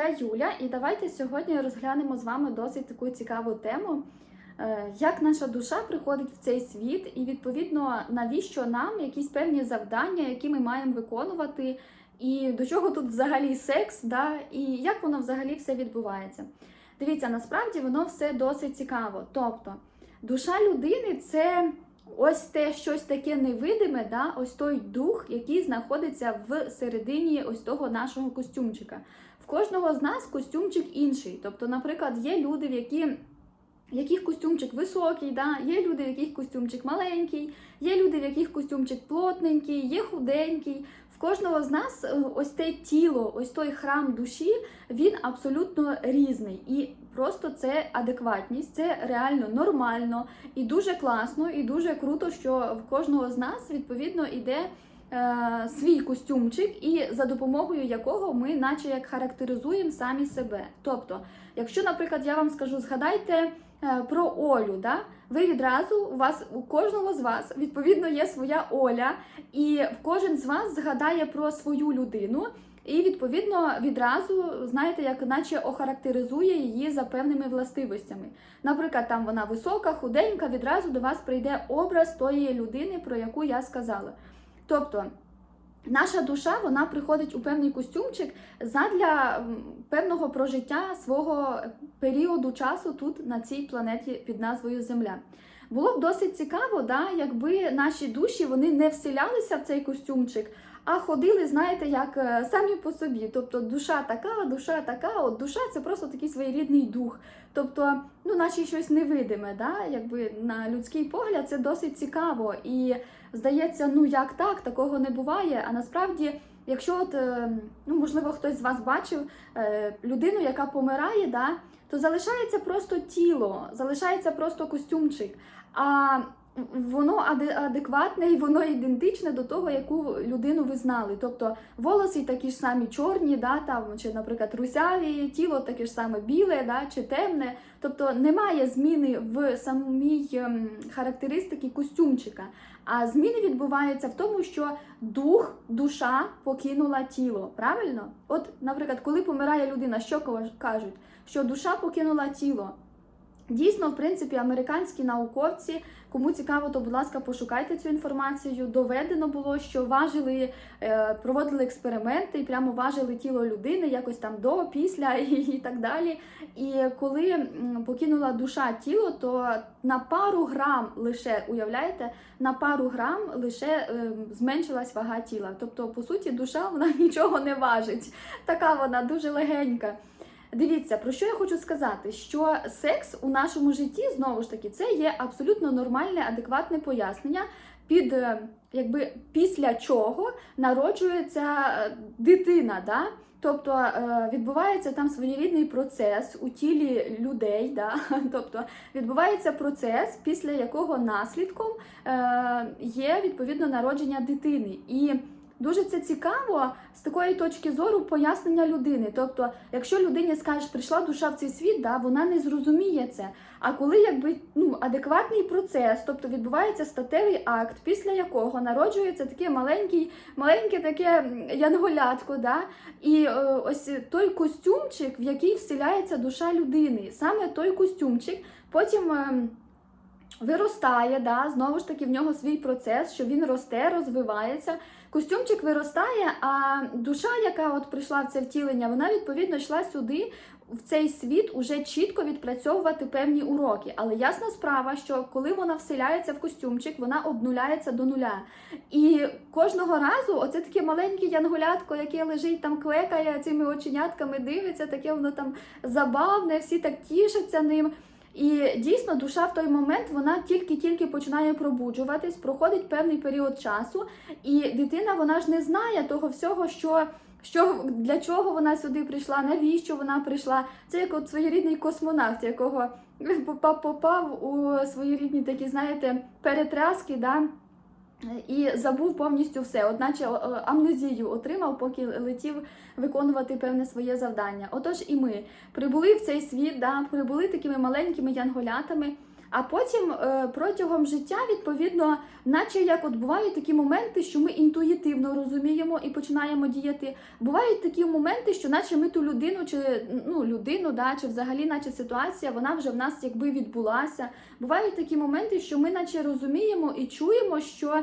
я Юля, і давайте сьогодні розглянемо з вами досить таку цікаву тему, е, як наша душа приходить в цей світ, і відповідно навіщо нам якісь певні завдання, які ми маємо виконувати, і до чого тут взагалі секс, да, і як воно взагалі все відбувається. Дивіться, насправді воно все досить цікаво. Тобто, душа людини це ось те щось таке невидиме, да, ось той дух, який знаходиться в середині ось того нашого костюмчика. Кожного з нас костюмчик інший. Тобто, наприклад, є люди, в які. яких костюмчик високий, да? є люди, в яких костюмчик маленький, є люди, в яких костюмчик плотненький, є худенький. В кожного з нас е, ось те тіло, ось той храм душі, він абсолютно різний. І просто це адекватність, це реально нормально і дуже класно, і дуже круто, що в кожного з нас відповідно іде е, свій костюмчик, і за допомогою якого ми, наче як характеризуємо самі себе. Тобто, якщо, наприклад, я вам скажу, згадайте е, про Олю, да? ви відразу у вас у кожного з вас відповідно є своя Оля, і кожен з вас згадає про свою людину. І відповідно відразу знаєте, як наче охарактеризує її за певними властивостями. Наприклад, там вона висока, худенька, відразу до вас прийде образ тої людини, про яку я сказала. Тобто наша душа вона приходить у певний костюмчик задля певного прожиття свого періоду часу тут на цій планеті під назвою Земля. Було б досить цікаво, да, якби наші душі вони не вселялися в цей костюмчик, а ходили, знаєте, як е, самі по собі. Тобто душа така, душа така, от душа це просто такий своєрідний дух. Тобто, ну, наче щось невидиме, да? якби на людський погляд це досить цікаво. І здається, ну як так, такого не буває. А насправді, якщо от, е, ну, можливо, хтось з вас бачив е, людину, яка помирає, да, то залишається просто тіло, залишається просто костюмчик. А воно аде- адекватне і воно ідентичне до того, яку людину ви знали. Тобто волоси такі ж самі чорні, да, там, чи, наприклад, русяві, тіло таке ж саме біле, да, чи темне. Тобто немає зміни в самій ем, характеристики костюмчика. А зміни відбуваються в тому, що дух, душа покинула тіло. Правильно? От, наприклад, коли помирає людина, що каж- кажуть? Що душа покинула тіло. Дійсно, в принципі, американські науковці, кому цікаво, то будь ласка, пошукайте цю інформацію. Доведено було, що важили, е, проводили експерименти і прямо важили тіло людини, якось там до, після і, так далі. І коли покинула душа тіло, то на пару грам лише уявляєте, на пару грам лише е, зменшилась вага тіла. Тобто, по суті, душа вона нічого не важить. Така вона дуже легенька. Дивіться, про що я хочу сказати, що секс у нашому житті знову ж таки це є абсолютно нормальне, адекватне пояснення, під е, якби після чого народжується е, дитина. Да? Тобто е, відбувається там своєрідний процес у тілі людей, да? тобто відбувається процес, після якого наслідком є відповідно народження дитини. І Дуже це цікаво з такої точки зору пояснення людини. Тобто, якщо людині скажеш, прийшла душа в цей світ, да, вона не зрозуміє це. А коли якби ну адекватний процес, тобто відбувається статевий акт, після якого народжується таке маленький, маленьке таке янголятко, да, і е, ось той костюмчик, в який вселяється душа людини, саме той костюмчик, потім. ем, Виростає, да, знову ж таки в нього свій процес, що він росте, розвивається. Костюмчик виростає, а душа, яка от прийшла в це втілення, вона відповідно йшла сюди, в цей світ, уже чітко відпрацьовувати певні уроки. Але ясна справа, що коли вона вселяється в костюмчик, вона обнуляється до нуля. І кожного разу, оце таке маленьке янголятко, яке лежить там, клекає цими оченятками, дивиться, таке воно там забавне, всі так тішаться ним. І дійсно душа в той момент вона тільки-тільки починає пробуджуватись, проходить певний період часу, і дитина вона ж не знає того всього, що. Що для чого вона сюди прийшла, навіщо вона прийшла? Це як от своєрідний космонавт, якого попав, у своєрідні такі, знаєте, перетряски, да? І забув повністю все, одначе о, о, амнезію отримав, поки летів виконувати певне своє завдання. Отож, і ми прибули в цей світ, да, прибули такими маленькими янголятами. А потім е, протягом життя, відповідно, наче як от бувають такі моменти, що ми інтуїтивно розуміємо і починаємо діяти. Бувають такі моменти, що наче ми ту людину, чи ну людину, да, чи взагалі, наче ситуація, вона вже в нас якби відбулася. Бувають такі моменти, що ми наче розуміємо і чуємо, що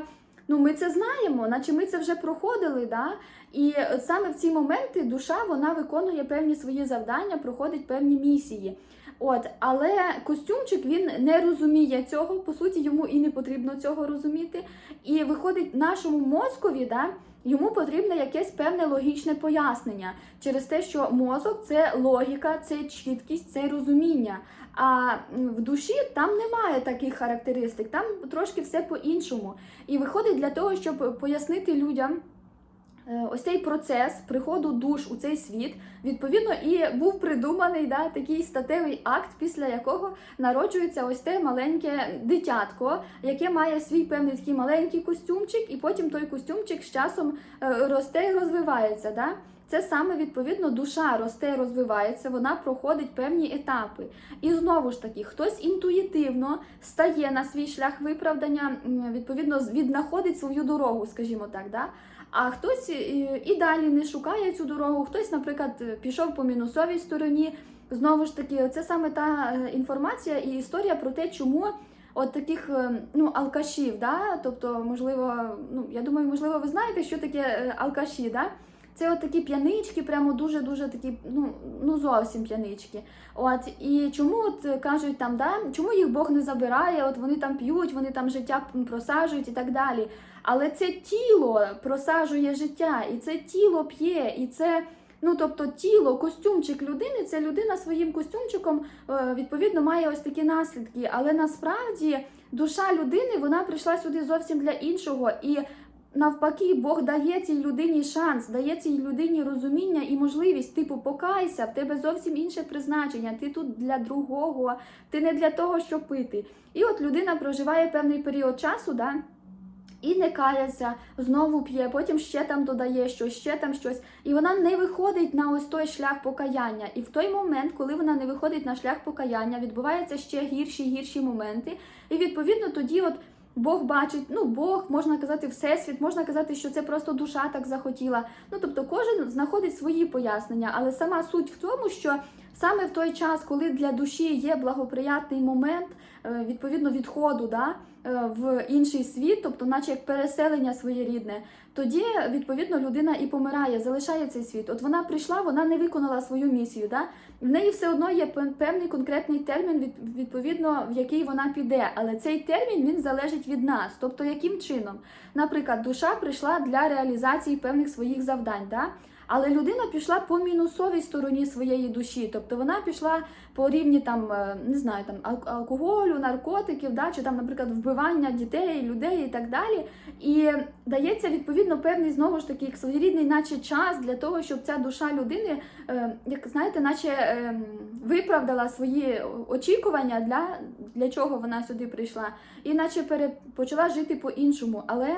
ну ми це знаємо, наче ми це вже проходили. Да? І саме в ці моменти душа вона виконує певні свої завдання, проходить певні місії. От, але костюмчик він не розуміє цього, по суті, йому і не потрібно цього розуміти. І виходить, нашому мозкові, да, йому потрібне якесь певне логічне пояснення через те, що мозок це логіка, це чіткість, це розуміння. А в душі там немає таких характеристик, там трошки все по-іншому. І виходить для того, щоб пояснити людям. Е, Ось цей процес приходу душ у цей світ, відповідно, і був придуманий да, такий статевий акт, після якого народжується ось те маленьке дитятко, яке має свій певний такий маленький костюмчик, і потім той костюмчик з часом е, росте і розвивається. Да? Це саме відповідно душа росте, розвивається, вона проходить певні етапи. І знову ж таки, хтось інтуїтивно стає на свій шлях виправдання, відповідно, віднаходить свою дорогу, скажімо так. Да? А хтось і, і далі не шукає цю дорогу, хтось, наприклад, пішов по мінусовій стороні. Знову ж таки, це саме та е, інформація і історія про те, чому от таких е, ну, алкашів, да? тобто, можливо, ну я думаю, можливо, ви знаєте, що таке е, алкаші, да? Це от такі п'янички, прямо дуже-дуже такі, ну, ну зовсім п'янички. От і чому от кажуть там, да, чому їх Бог не забирає? От вони там п'ють, вони там життя просаджують і так далі. Але це тіло просаджує життя, і це тіло п'є, і це. Ну, тобто тіло, костюмчик людини, це людина своїм костюмчиком е, відповідно має ось такі наслідки. Але насправді душа людини вона прийшла сюди зовсім для іншого. І навпаки, Бог дає цій людині шанс, дає цій людині розуміння і можливість. Типу, покайся, в тебе зовсім інше призначення. Ти тут для другого, ти не для того, щоб пити. І от людина проживає певний період часу, да. І не кається, знову п'є, потім ще там додає щось, ще там щось. І вона не виходить на ось той шлях покаяння. І в той момент, коли вона не виходить на шлях покаяння, відбуваються ще гірші гірші моменти. І відповідно тоді, от Бог бачить, ну Бог можна казати, всесвіт, можна казати, що це просто душа так захотіла. Ну тобто, кожен знаходить свої пояснення, але сама суть в тому, що саме в той час, коли для душі є благоприятний момент, відповідно відходу, да, е, в інший світ, тобто, наче як переселення своєрідне, тоді відповідно людина і помирає, залишає цей світ. От вона прийшла, вона не виконала свою місію. Да? В неї все одно є певний конкретний термін, відповідно, в який вона піде. Але цей термін він залежить від нас. Тобто, яким чином? Наприклад, душа прийшла для реалізації певних своїх завдань. Да? Але людина пішла по мінусовій стороні своєї душі, тобто вона пішла по рівні там, е, не знаю, там ал- алкоголю, наркотиків, да, чи там, наприклад, вбивання дітей, людей і так далі. І дається відповідно певний знову ж таки як своєрідний, наче час для того, щоб ця душа людини, е, як знаєте, наче е, виправдала свої очікування, для, для чого вона сюди прийшла, і наче пере, почала жити по-іншому. Але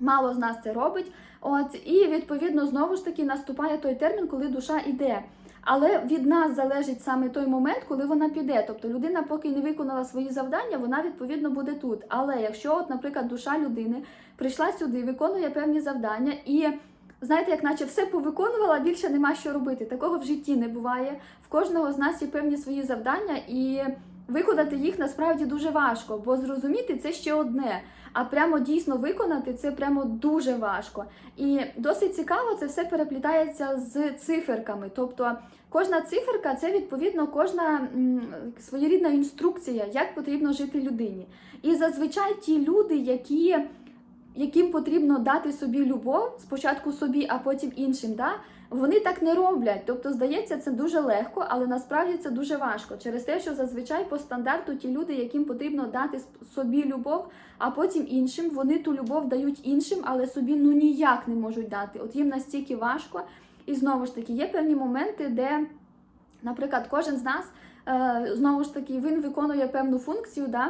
мало з нас це робить. От і відповідно знову ж таки наступає той термін, коли душа йде. Але від нас залежить саме той момент, коли вона піде. Тобто людина, поки не виконала свої завдання, вона відповідно буде тут. Але якщо, от, наприклад, душа людини прийшла сюди, виконує певні завдання і. Знаєте, як наче все повиконувала, більше нема що робити. Такого в житті не буває. В кожного з нас є певні свої завдання, і виконати їх насправді дуже важко, бо зрозуміти це ще одне. А прямо дійсно виконати це прямо дуже важко. І досить цікаво, це все переплітається з циферками. Тобто кожна циферка це відповідно кожна своєрідна інструкція, як потрібно жити людині. І зазвичай ті люди, які яким потрібно дати собі любов, спочатку собі, а потім іншим, да? вони так не роблять. Тобто, здається, це дуже легко, але насправді це дуже важко. Через те, що зазвичай по стандарту ті люди, яким потрібно дати собі любов, а потім іншим, вони ту любов дають іншим, але собі ну ніяк не можуть дати. От їм настільки важко. І знову ж таки, є певні моменти, де, наприклад, кожен з нас е, знову ж таки він виконує певну функцію. Да?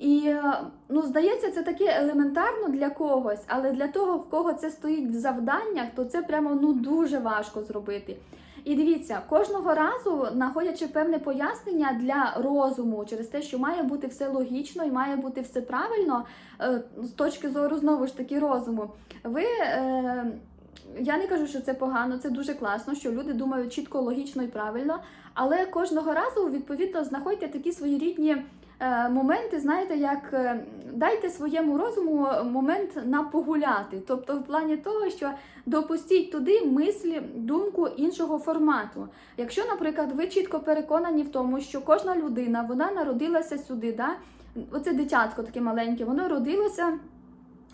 І е, ну, здається, це таке елементарно для когось, але для того, в кого це стоїть в завданнях, то це прямо ну дуже важко зробити. І дивіться, кожного разу, знаходячи певне пояснення для розуму, через те, що має бути все логічно і має бути все правильно, е, з точки зору знову ж таки розуму, ви. Е, я не кажу, що це погано, це дуже класно, що люди думають чітко, логічно і правильно. Але кожного разу, відповідно, знаходьте такі свої рідні моменти, знаєте, як е, дайте своєму розуму момент на погуляти. Тобто, в плані того, що допустіть туди мислі, думку іншого формату. Якщо, наприклад, ви чітко переконані в тому, що кожна людина вона народилася сюди, да? оце дитятко таке маленьке, воно родилося.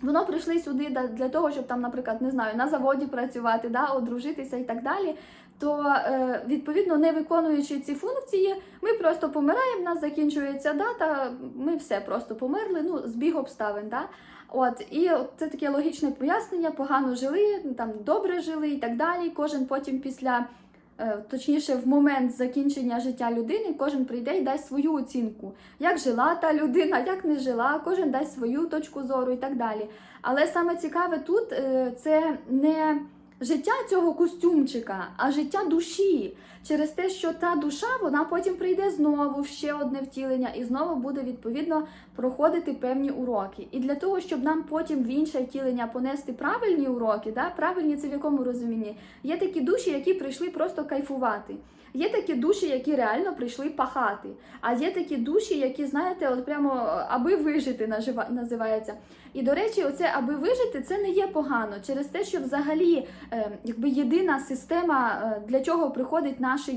Воно прийшли сюди для того, щоб там, наприклад, не знаю, на заводі працювати, да, одружитися і так далі. То е, відповідно, не виконуючи ці функції, ми просто помираємо, нас закінчується дата, ми все просто померли. Ну, збіг обставин. Да? От і це таке логічне пояснення: погано жили, там добре жили і так далі. Кожен потім після. е, Точніше, в момент закінчення життя людини кожен прийде і дасть свою оцінку, як жила та людина, як не жила, кожен дасть свою точку зору і так далі. Але саме цікаве тут е, це не життя цього костюмчика, а життя душі. Через те, що та душа вона потім прийде знову в ще одне втілення і знову буде відповідно проходити певні уроки. І для того, щоб нам потім в інше втілення понести правильні уроки, да, правильні це в якому розумінні? Є такі душі, які прийшли просто кайфувати. Є такі душі, які реально прийшли пахати. А є такі душі, які, знаєте, от прямо е, аби вижити називається. І до речі, оце аби вижити, це не є погано через те, що взагалі е, якби єдина система, е, для чого приходить наш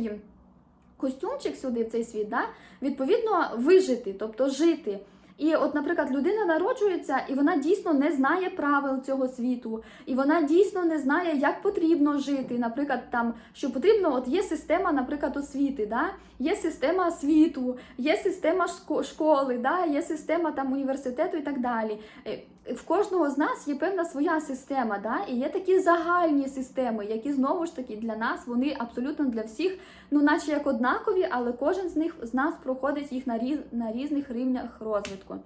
костюмчик сюди в цей світ, да? відповідно вижити, тобто жити. І от, наприклад, людина народжується, і вона дійсно не знає правил цього світу, і вона дійсно не знає, як потрібно жити. Наприклад, там що потрібно, от є система, наприклад, освіти, да? є система світу, є система школи, да? є система там університету і так далі. В кожного з нас є певна своя система, да? і є такі загальні системи, які знову ж таки для нас вони абсолютно для всіх, ну наче як однакові, але кожен з них з нас проходить їх на різ, на різних рівнях розвитку.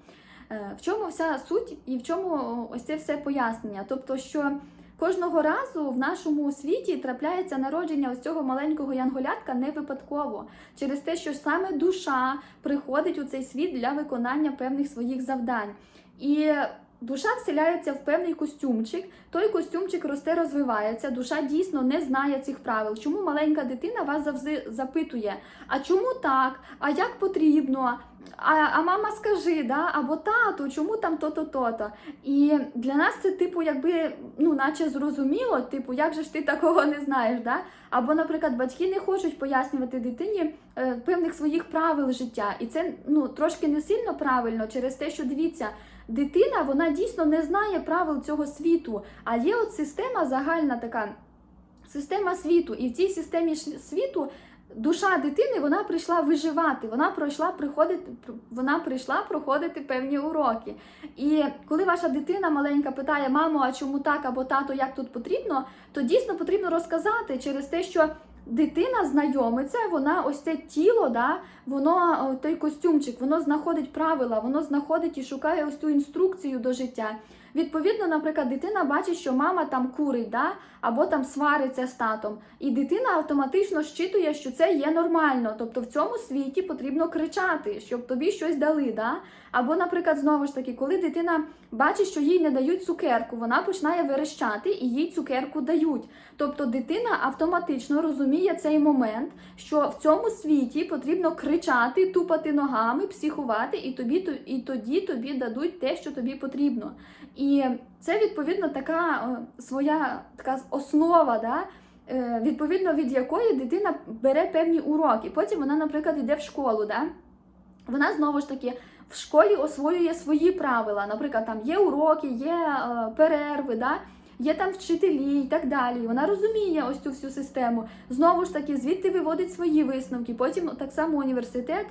Е, В чому вся суть і в чому ось це все пояснення? Тобто, що кожного разу в нашому світі трапляється народження ось цього маленького янголятка не випадково, через те, що саме душа приходить у цей світ для виконання певних своїх завдань. І Душа вселяється в певний костюмчик, той костюмчик росте, розвивається. Душа дійсно не знає цих правил. Чому маленька дитина вас завжди запитує: а чому так? А як потрібно? А, а мама скажи, да? або тату, чому там то-то, то-то? І для нас це, типу, якби ну, наче зрозуміло, типу, як же ж ти такого не знаєш? Да? Або, наприклад, батьки не хочуть пояснювати дитині е, певних своїх правил життя. І це ну, трошки не сильно правильно через те, що дивіться. Дитина вона дійсно не знає правил цього світу, а є от система загальна така система світу. І в цій системі світу душа дитини вона прийшла виживати, вона пройшла приходити, вона прийшла проходити певні уроки. І коли ваша дитина маленька питає, мамо, а чому так або тато, як тут потрібно, то дійсно потрібно розказати через те, що. Дитина знайомиться, вона ось це тіло, да, воно той костюмчик, воно знаходить правила, воно знаходить і шукає ось цю інструкцію до життя. Відповідно, наприклад, дитина бачить, що мама там курить, да, або там свариться з татом, і дитина автоматично щитує, що це є нормально. Тобто в цьому світі потрібно кричати, щоб тобі щось дали. Да? Або, наприклад, знову ж таки, коли дитина бачить, що їй не дають цукерку, вона починає верещати і їй цукерку дають. Тобто дитина автоматично розуміє цей момент, що в цьому світі потрібно кричати, тупати ногами, психувати, і тобі і тоді тобі дадуть те, що тобі потрібно. І це відповідно така е, своя така основа, да? е, відповідно від якої дитина бере певні уроки. Потім вона, наприклад, йде в школу. Да? Вона знову ж таки в школі освоює свої правила. Наприклад, там є уроки, є е, перерви, да? Є там вчителі і так далі. Вона розуміє ось цю всю систему. Знову ж таки, звідти виводить свої висновки. Потім так само університет.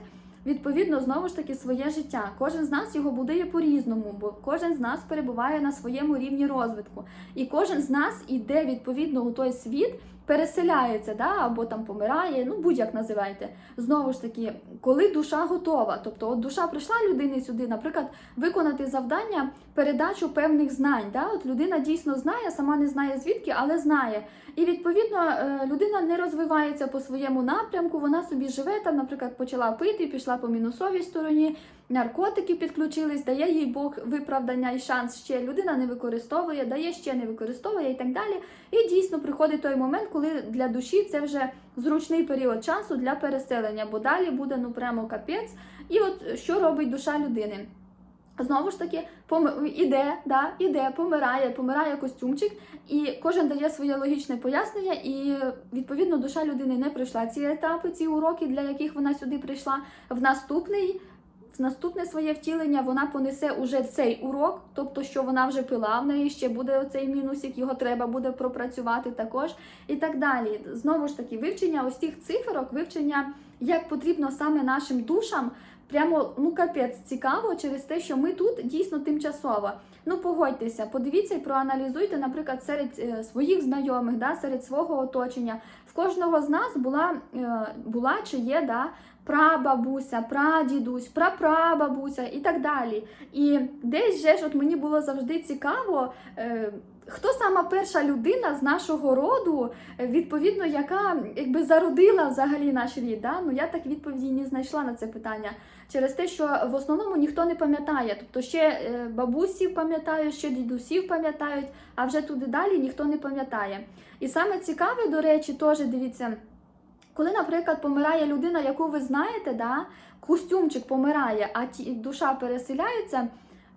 Відповідно, знову ж таки, своє життя. Кожен з нас його будує по-різному, бо кожен з нас перебуває на своєму рівні розвитку. І кожен з нас іде відповідно у той світ переселяється, да, або там помирає, ну будь-як називайте. Знову ж таки, коли душа готова, тобто от душа прийшла людини сюди, наприклад, виконати завдання, передачу певних знань. Да? От людина дійсно знає, сама не знає звідки, але знає. І відповідно е, людина не розвивається по своєму напрямку, вона собі живе там, наприклад, почала пити, пішла по мінусовій стороні, наркотики підключились, дає їй Бог виправдання і шанс ще. Людина не використовує, дає ще не використовує і так далі. І дійсно приходить той момент, коли для душі це вже зручний період часу для переселення, бо далі буде ну прямо капець. І от що робить душа людини? Знову ж таки, іде, да, іде, помирає, помирає костюмчик, і кожен дає своє логічне пояснення, і відповідно душа людини не пройшла ці етапи, ці уроки, для яких вона сюди прийшла. В наступний, наступне своє втілення вона понесе уже цей урок, тобто, що вона вже пила, в неї ще буде оцей мінусик, його треба буде пропрацювати також, і так далі. Знову ж таки, вивчення ось тих циферок, вивчення, як потрібно саме нашим душам. Прямо ну капець цікаво через те, що ми тут дійсно тимчасово. Ну погодьтеся, подивіться і проаналізуйте, наприклад, серед е, своїх знайомих, да, серед свого оточення. В кожного з нас була, е, була чи є да, прабабуся, прадідусь, прапрабабуся і так далі. І десь же ж от мені було завжди цікаво. Е, Хто сама перша людина з нашого роду, е, відповідно, яка якби зародила взагалі наш рід? Да? Ну я так відповіді не знайшла на це питання через те, що в основному ніхто не пам'ятає. Тобто ще е, бабусів пам'ятають, ще дідусів пам'ятають, а вже туди далі ніхто не пам'ятає. І саме цікаве, до речі, теж дивіться. Коли, наприклад, помирає людина, яку ви знаєте, да, костюмчик помирає, а ті, душа переселяється,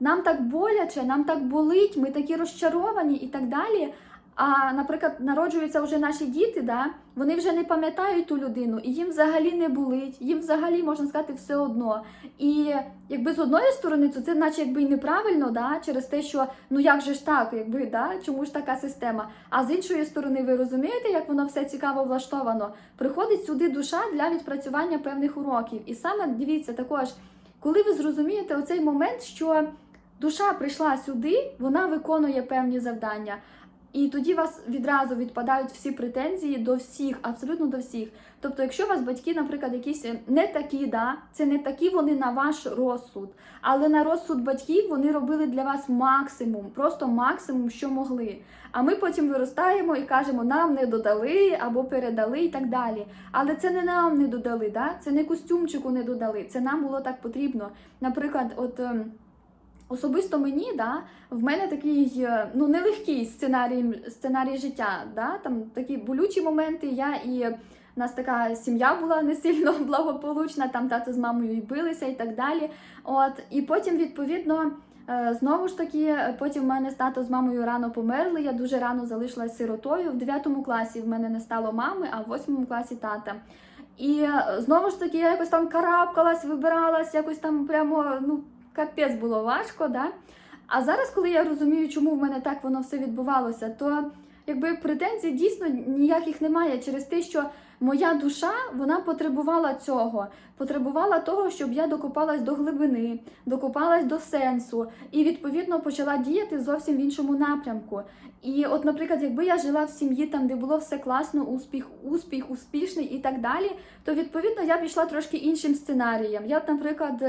нам так боляче, нам так болить, ми такі розчаровані і так далі. А, наприклад, народжуються вже наші діти, да, вони вже не пам'ятають ту людину, і їм взагалі не болить, їм взагалі можна сказати все одно. І якби з одної сторони, то це наче якби і неправильно, да, через те, що ну як же ж так, якби да, чому ж така система? А з іншої сторони, ви розумієте, як воно все цікаво влаштовано? Приходить сюди душа для відпрацювання певних уроків. І саме дивіться також, коли ви зрозумієте оцей момент, що душа прийшла сюди, вона виконує певні завдання. І тоді вас відразу відпадають всі претензії до всіх, абсолютно до всіх. Тобто, якщо у вас батьки, наприклад, якісь не такі, да, це не такі вони на ваш розсуд, але на розсуд батьків вони робили для вас максимум, просто максимум, що могли. А ми потім виростаємо і кажемо, нам не додали або передали і так далі. Але це не нам не додали, да? це не костюмчику не додали, це нам було так потрібно. Наприклад, от. Особисто мені, да, в мене такий е, ну нелегкий сценарій сценарій життя. Да, Там такі болючі моменти. Я і в нас така сім'я була не сильно благополучна, там тато з мамою і билися і так далі. От і потім, відповідно, е, знову ж таки, потім в мене тато з мамою рано померли. Я дуже рано залишилась сиротою. В 9 класі в мене не стало мами, а в 8 класі тата. І е, знову ж таки, я якось там карабкалась, вибиралась, якось там прямо ну капець було важко, да? А зараз, коли я розумію, чому в мене так воно все відбувалося, то якби претензій дійсно ніяких немає через те, що моя душа вона потребувала цього, потребувала того, щоб я докопалась до глибини, докопалась до сенсу і відповідно почала діяти зовсім в іншому напрямку. І, от, наприклад, якби я жила в сім'ї, там де було все класно, успіх, успіх, успішний і так далі, то відповідно я б йшла трошки іншим сценарієм. Я, наприклад.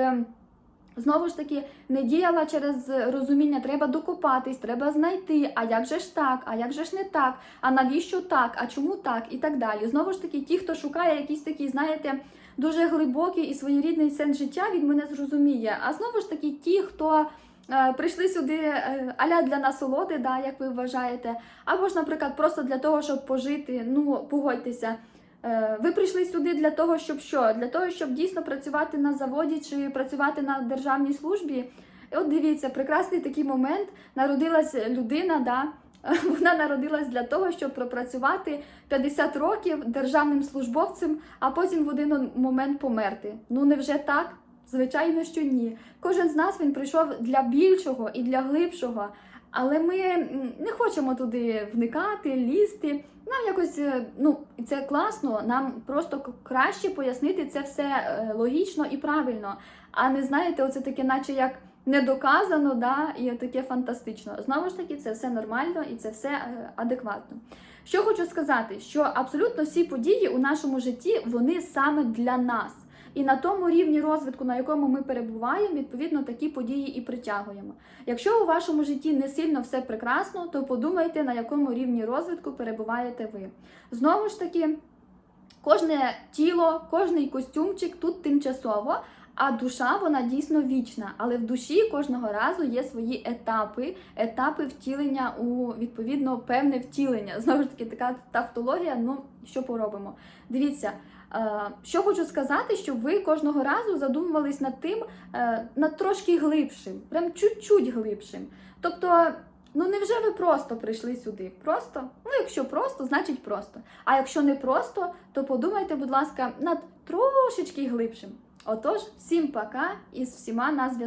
Знову ж таки, не діяла через розуміння, треба докопатись, треба знайти, а як же ж так, а як же ж не так, а навіщо так, а чому так, і так далі. Знову ж таки, ті, хто шукає якісь такі, знаєте, дуже глибокий і своєрідний сенс життя, він мене зрозуміє. А знову ж таки, ті, хто е, прийшли сюди е, аля для насолоди, да, як ви вважаєте, або ж, наприклад, просто для того, щоб пожити, ну, погодьтеся. Е, Ви прийшли сюди для того, щоб що? Для того, щоб дійсно працювати на заводі чи працювати на державній службі. І от дивіться, прекрасний такий момент. Народилась людина, да? вона народилась для того, щоб пропрацювати 50 років державним службовцем, а потім в один момент померти. Ну невже так? Звичайно, що ні. Кожен з нас він прийшов для більшого і для глибшого. Але ми не хочемо туди вникати, лізти. Нам якось е, ну і це класно. Нам просто краще пояснити це все е, логічно і правильно. А не знаєте, оце таке, наче як недоказано, да, і таке фантастично. Знову ж таки, це все нормально і це все е, адекватно. Що хочу сказати, що абсолютно всі події у нашому житті вони саме для нас. І на тому рівні розвитку, на якому ми перебуваємо, відповідно такі події і притягуємо. Якщо у вашому житті не сильно все прекрасно, то подумайте, на якому рівні розвитку перебуваєте ви. Знову ж таки, кожне тіло, кожний костюмчик тут тимчасово, а душа вона дійсно вічна. Але в душі кожного разу є свої етапи, етапи втілення у відповідно певне втілення. Знову ж таки, така тавтологія. Ну що поробимо? Дивіться. Е, Що хочу сказати, щоб ви кожного разу задумувались над тим, е, над трошки глибшим, прям чуть-чуть глибшим. Тобто, ну невже ви просто прийшли сюди? Просто? Ну, якщо просто, значить просто. А якщо не просто, то подумайте, будь ласка, над трошечки глибшим. Отож, всім пока і з всіма на зв'язку.